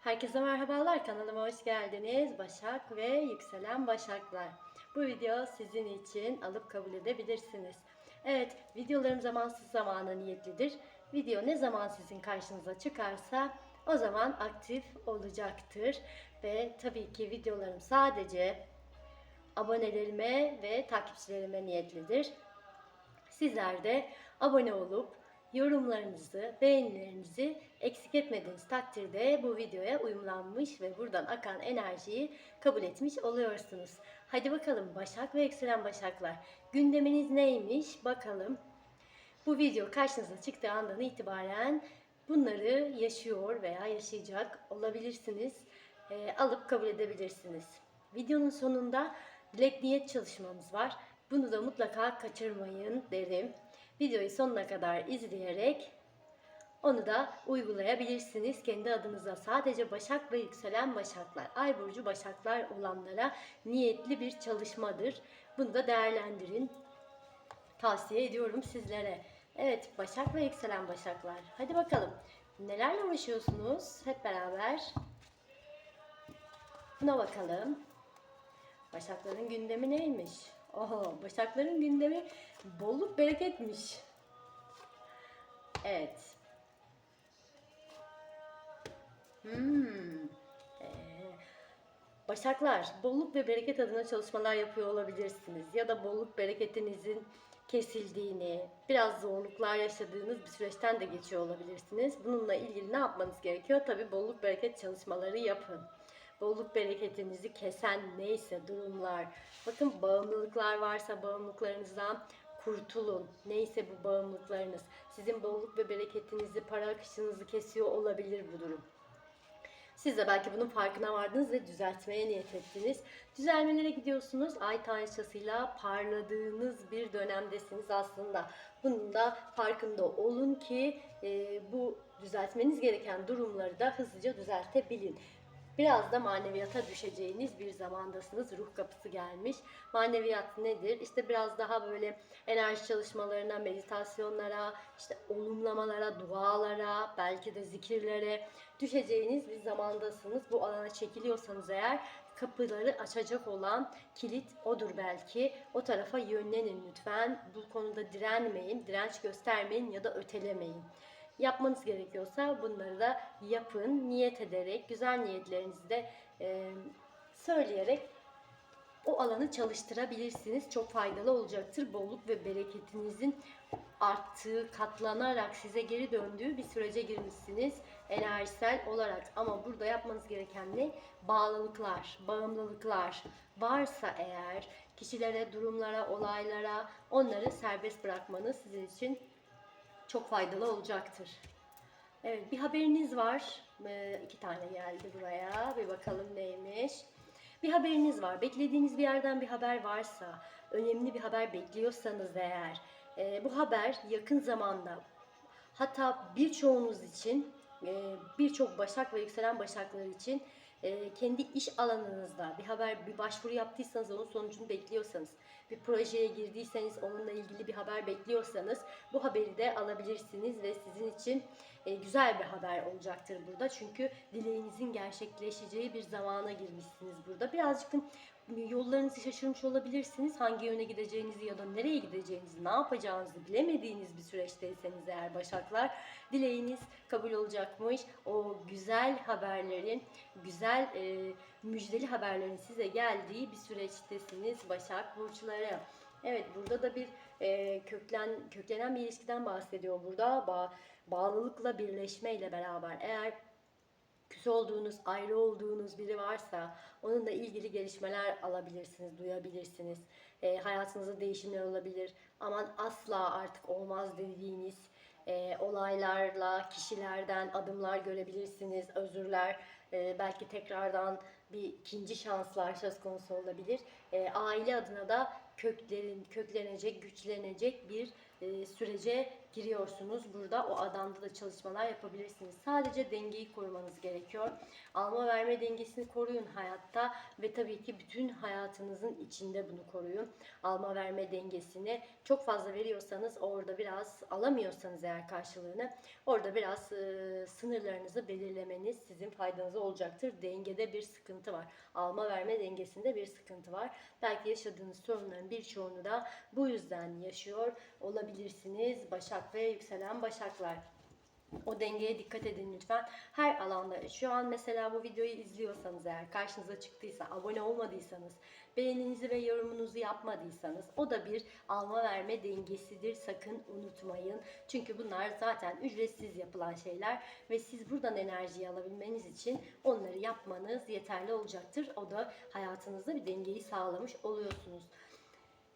Herkese merhabalar kanalıma hoş geldiniz. Başak ve yükselen başaklar. Bu video sizin için alıp kabul edebilirsiniz. Evet videolarım zamansız zamana niyetlidir. Video ne zaman sizin karşınıza çıkarsa o zaman aktif olacaktır. Ve tabii ki videolarım sadece abonelerime ve takipçilerime niyetlidir. Sizler de abone olup yorumlarınızı, beğenilerinizi eksik etmediğiniz takdirde bu videoya uyumlanmış ve buradan akan enerjiyi kabul etmiş oluyorsunuz. Hadi bakalım Başak ve Yükselen Başaklar gündeminiz neymiş bakalım. Bu video karşınıza çıktığı andan itibaren bunları yaşıyor veya yaşayacak olabilirsiniz. Ee, alıp kabul edebilirsiniz. Videonun sonunda dilek niyet çalışmamız var. Bunu da mutlaka kaçırmayın derim. Videoyu sonuna kadar izleyerek onu da uygulayabilirsiniz kendi adınıza. Sadece Başak ve yükselen Başaklar, Ay burcu Başaklar olanlara niyetli bir çalışmadır. Bunu da değerlendirin. Tavsiye ediyorum sizlere. Evet, Başak ve yükselen Başaklar. Hadi bakalım. Nelerle uğraşıyorsunuz? Hep beraber buna bakalım. Başakların gündemi neymiş? Oho, Başakların gündemi bolluk bereketmiş. Evet. Hmm. Ee, Başaklar, bolluk ve bereket adına çalışmalar yapıyor olabilirsiniz. Ya da bolluk bereketinizin kesildiğini, biraz zorluklar yaşadığınız bir süreçten de geçiyor olabilirsiniz. Bununla ilgili ne yapmanız gerekiyor? Tabii bolluk bereket çalışmaları yapın bolluk bereketinizi kesen neyse durumlar. Bakın bağımlılıklar varsa bağımlılıklarınızdan kurtulun. Neyse bu bağımlılıklarınız. Sizin bolluk ve bereketinizi, para akışınızı kesiyor olabilir bu durum. Siz de belki bunun farkına vardınız ve düzeltmeye niyet ettiniz. Düzelmelere gidiyorsunuz. Ay tanrıçasıyla parladığınız bir dönemdesiniz aslında. Bunun da farkında olun ki e, bu düzeltmeniz gereken durumları da hızlıca düzeltebilin. Biraz da maneviyata düşeceğiniz bir zamandasınız. Ruh kapısı gelmiş. Maneviyat nedir? İşte biraz daha böyle enerji çalışmalarına, meditasyonlara, işte olumlamalara, dualara, belki de zikirlere düşeceğiniz bir zamandasınız. Bu alana çekiliyorsanız eğer kapıları açacak olan kilit odur belki. O tarafa yönlenin lütfen. Bu konuda direnmeyin, direnç göstermeyin ya da ötelemeyin. Yapmanız gerekiyorsa bunları da yapın, niyet ederek, güzel niyetlerinizi de e, söyleyerek o alanı çalıştırabilirsiniz. Çok faydalı olacaktır. Bolluk ve bereketinizin arttığı, katlanarak size geri döndüğü bir sürece girmişsiniz enerjisel olarak. Ama burada yapmanız gereken ne? Bağlılıklar, bağımlılıklar varsa eğer kişilere, durumlara, olaylara onları serbest bırakmanız sizin için çok faydalı olacaktır. Evet bir haberiniz var. Ee, iki tane geldi buraya. Bir bakalım neymiş. Bir haberiniz var. Beklediğiniz bir yerden bir haber varsa, önemli bir haber bekliyorsanız eğer, e, bu haber yakın zamanda hatta birçoğunuz için, e, birçok başak ve yükselen başaklar için e, kendi iş alanınızda bir haber, bir başvuru yaptıysanız onun sonucunu bekliyorsanız, bir projeye girdiyseniz onunla ilgili bir haber bekliyorsanız bu haberi de alabilirsiniz ve sizin için e, güzel bir haber olacaktır burada. Çünkü dileğinizin gerçekleşeceği bir zamana girmişsiniz burada. Birazcık yollarınızı şaşırmış olabilirsiniz. Hangi yöne gideceğinizi ya da nereye gideceğinizi, ne yapacağınızı bilemediğiniz bir süreçteyseniz eğer başaklar dileğiniz kabul olacakmış. O güzel haberlerin, güzel e, müjdeli haberlerin size geldiği bir süreçtesiniz Başak Burçları. Evet burada da bir e, köklen köklenen bir ilişkiden bahsediyor burada. Ba bağlılıkla birleşmeyle beraber eğer küs olduğunuz, ayrı olduğunuz biri varsa onunla ilgili gelişmeler alabilirsiniz, duyabilirsiniz. E, hayatınızda değişimler olabilir. Aman asla artık olmaz dediğiniz e, olaylarla, kişilerden adımlar görebilirsiniz, özürler, e, belki tekrardan bir ikinci şanslar söz konusu olabilir. E, aile adına da köklerin köklenecek, güçlenecek bir e, sürece giriyorsunuz. Burada o adamda da çalışmalar yapabilirsiniz. Sadece dengeyi korumanız gerekiyor. Alma verme dengesini koruyun hayatta ve tabii ki bütün hayatınızın içinde bunu koruyun. Alma verme dengesini çok fazla veriyorsanız orada biraz alamıyorsanız eğer karşılığını orada biraz e, sınırlarınızı belirlemeniz sizin faydanıza olacaktır. Dengede bir sıkıntı var. Alma verme dengesinde bir sıkıntı var. Belki yaşadığınız sorunların birçoğunu da bu yüzden yaşıyor olabilirsiniz. Başak ve yükselen başaklar. O dengeye dikkat edin lütfen. Her alanda şu an mesela bu videoyu izliyorsanız eğer karşınıza çıktıysa, abone olmadıysanız, beğeninizi ve yorumunuzu yapmadıysanız o da bir alma verme dengesidir. Sakın unutmayın. Çünkü bunlar zaten ücretsiz yapılan şeyler ve siz buradan enerjiyi alabilmeniz için onları yapmanız yeterli olacaktır. O da hayatınızda bir dengeyi sağlamış oluyorsunuz.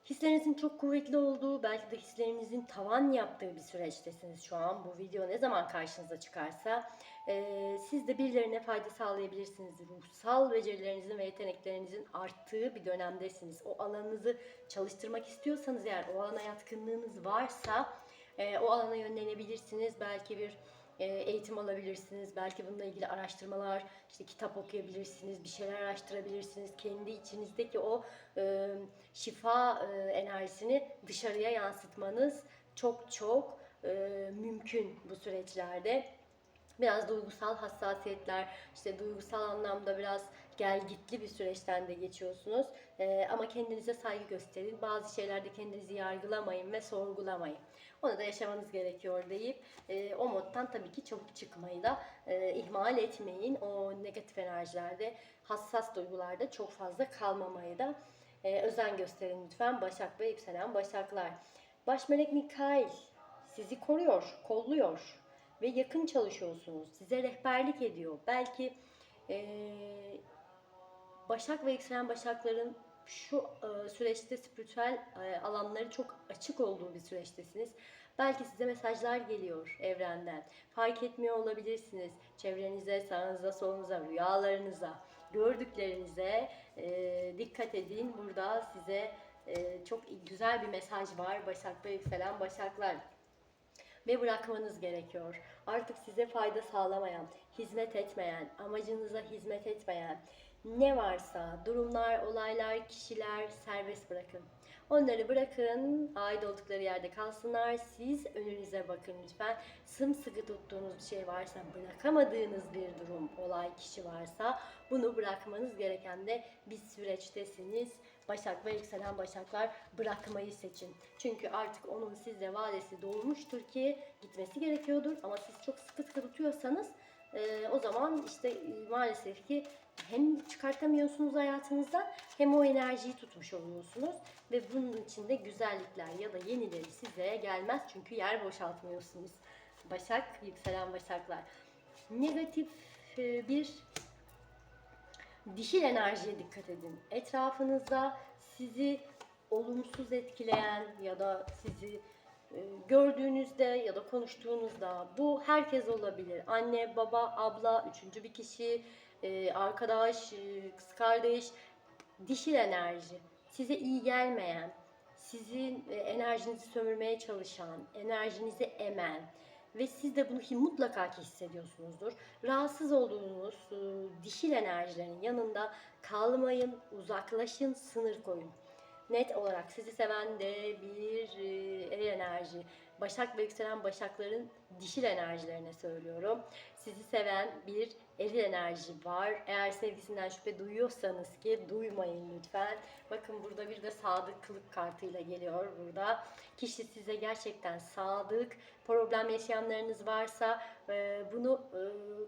Hislerinizin çok kuvvetli olduğu, belki de hislerinizin tavan yaptığı bir süreçtesiniz şu an. Bu video ne zaman karşınıza çıkarsa eee, siz de birilerine fayda sağlayabilirsiniz. Ruhsal becerilerinizin ve yeteneklerinizin arttığı bir dönemdesiniz. O alanınızı çalıştırmak istiyorsanız eğer o alana yatkınlığınız varsa eee, o alana yönlenebilirsiniz. Belki bir e, eğitim alabilirsiniz. Belki bununla ilgili araştırmalar, işte kitap okuyabilirsiniz, bir şeyler araştırabilirsiniz. Kendi içinizdeki o e, şifa e, enerjisini dışarıya yansıtmanız çok çok e, mümkün bu süreçlerde. Biraz duygusal hassasiyetler, işte duygusal anlamda biraz gelgitli bir süreçten de geçiyorsunuz. E, ama kendinize saygı gösterin. Bazı şeylerde kendinizi yargılamayın ve sorgulamayın. Onu da yaşamanız gerekiyor deyip e, o moddan tabii ki çabuk çıkmayı da e, ihmal etmeyin. O negatif enerjilerde, hassas duygularda çok fazla kalmamayı da e, özen gösterin lütfen Başak ve yükselen Başaklar. Baş melek Mikail sizi koruyor, kolluyor ve yakın çalışıyorsunuz. Size rehberlik ediyor. Belki e, Başak ve yükselen Başakların şu e, süreçte spiritüel e, alanları çok açık olduğu bir süreçtesiniz. Belki size mesajlar geliyor evrenden. Fark etmiyor olabilirsiniz. Çevrenize, sağınıza, solunuza, rüyalarınıza, gördüklerinize e, dikkat edin. Burada size çok güzel bir mesaj var. Başak ve yükselen Başaklar ve bırakmanız gerekiyor. Artık size fayda sağlamayan, hizmet etmeyen, amacınıza hizmet etmeyen ne varsa durumlar, olaylar, kişiler serbest bırakın. Onları bırakın, ait oldukları yerde kalsınlar. Siz önünüze bakın lütfen. Sımsıkı tuttuğunuz bir şey varsa, bırakamadığınız bir durum, olay, kişi varsa bunu bırakmanız gereken de bir süreçtesiniz. Başak ve yükselen başaklar bırakmayı seçin. Çünkü artık onun sizle vadesi dolmuştur ki gitmesi gerekiyordur. Ama siz çok sıkı sıkı tutuyorsanız e, o zaman işte e, maalesef ki hem çıkartamıyorsunuz hayatınızdan hem o enerjiyi tutmuş oluyorsunuz. Ve bunun içinde güzellikler ya da yenileri size gelmez. Çünkü yer boşaltmıyorsunuz. Başak, yükselen başaklar. Negatif e, bir dişil enerjiye dikkat edin. Etrafınızda sizi olumsuz etkileyen ya da sizi gördüğünüzde ya da konuştuğunuzda bu herkes olabilir. Anne, baba, abla, üçüncü bir kişi, e, arkadaş, e, kız kardeş, dişil enerji. Size iyi gelmeyen, sizin e, enerjinizi sömürmeye çalışan, enerjinizi emen ve siz de bunu mutlaka ki hissediyorsunuzdur. Rahatsız olduğunuz dişil enerjilerin yanında kalmayın, uzaklaşın, sınır koyun. Net olarak sizi seven de bir e, enerji. Başak ve yükselen başakların dişil enerjilerine söylüyorum. Sizi seven bir eril enerji var. Eğer sevgisinden şüphe duyuyorsanız ki duymayın lütfen. Bakın burada bir de sadıklık kartıyla geliyor burada. Kişi size gerçekten sadık. Problem yaşayanlarınız varsa e, bunu e,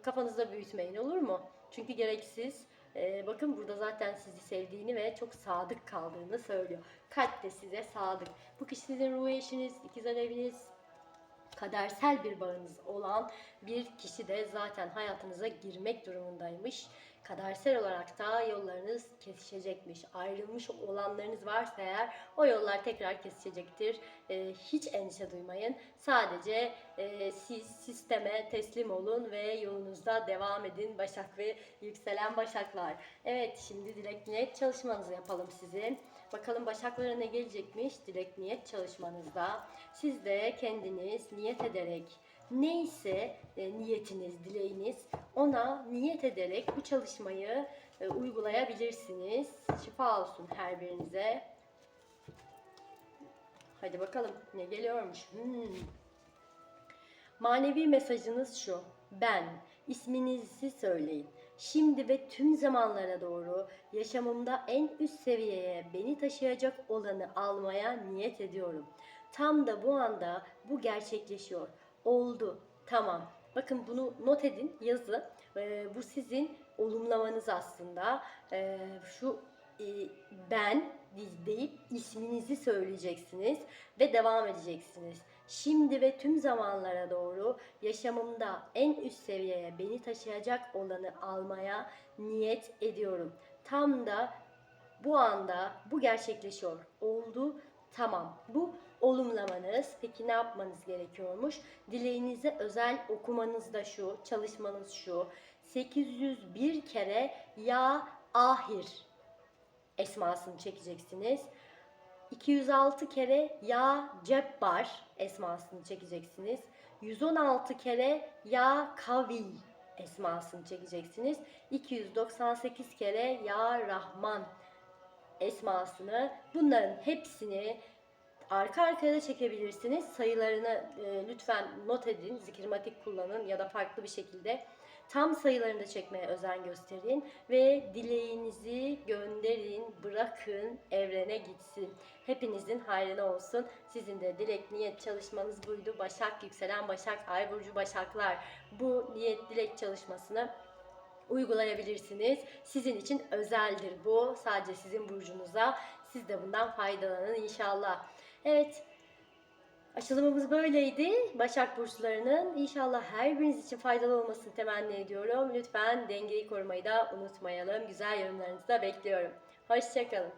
kafanızda büyütmeyin olur mu? Çünkü gereksiz. E, bakın burada zaten sizi sevdiğini ve çok sadık kaldığını söylüyor. Kalp de size sadık. Bu kişi sizin ruh eşiniz, ikiz aleviniz, kadersel bir bağınız olan bir kişi de zaten hayatınıza girmek durumundaymış. kadersel olarak da yollarınız kesişecekmiş. Ayrılmış olanlarınız varsa eğer o yollar tekrar kesişecektir. Ee, hiç endişe duymayın. Sadece e, siz sisteme teslim olun ve yolunuzda devam edin Başak ve yükselen Başaklar. Evet şimdi dilek niyet çalışmanızı yapalım sizin. Bakalım Başaklara ne gelecekmiş dilek niyet çalışmanızda. Siz de kendiniz niyet ederek neyse e, niyetiniz, dileğiniz ona niyet ederek bu çalışmayı e, uygulayabilirsiniz. Şifa olsun her birinize. Hadi bakalım ne geliyormuş. Hmm. Manevi mesajınız şu. Ben. isminizi söyleyin. Şimdi ve tüm zamanlara doğru yaşamımda en üst seviyeye beni taşıyacak olanı almaya niyet ediyorum. Tam da bu anda bu gerçekleşiyor. Oldu. Tamam. Bakın bunu not edin, yazın. Ee, bu sizin olumlamanız aslında. Ee, şu e, ben deyip isminizi söyleyeceksiniz ve devam edeceksiniz. Şimdi ve tüm zamanlara doğru yaşamımda en üst seviyeye beni taşıyacak olanı almaya niyet ediyorum. Tam da bu anda bu gerçekleşiyor. Oldu. Tamam. Bu olumlamanız. Peki ne yapmanız gerekiyormuş? Dileğinize özel okumanız da şu, çalışmanız şu. 801 kere ya ahir esmasını çekeceksiniz. 206 kere ya cebbar esmasını çekeceksiniz. 116 kere ya kavi esmasını çekeceksiniz. 298 kere ya rahman esmasını bunların hepsini arka arkaya da çekebilirsiniz. Sayılarını e, lütfen not edin. Zikirmatik kullanın ya da farklı bir şekilde tam sayılarını da çekmeye özen gösterin ve dileğinizi gönderin, bırakın, evrene gitsin. Hepinizin hayrına olsun. Sizin de dilek niyet çalışmanız buydu. Başak yükselen Başak, Ay burcu Başaklar. Bu niyet dilek çalışmasını uygulayabilirsiniz. Sizin için özeldir bu. Sadece sizin burcunuza. Siz de bundan faydalanın inşallah. Evet. Açılımımız böyleydi. Başak burçlarının inşallah her biriniz için faydalı olmasını temenni ediyorum. Lütfen dengeyi korumayı da unutmayalım. Güzel yorumlarınızı da bekliyorum. Hoşçakalın.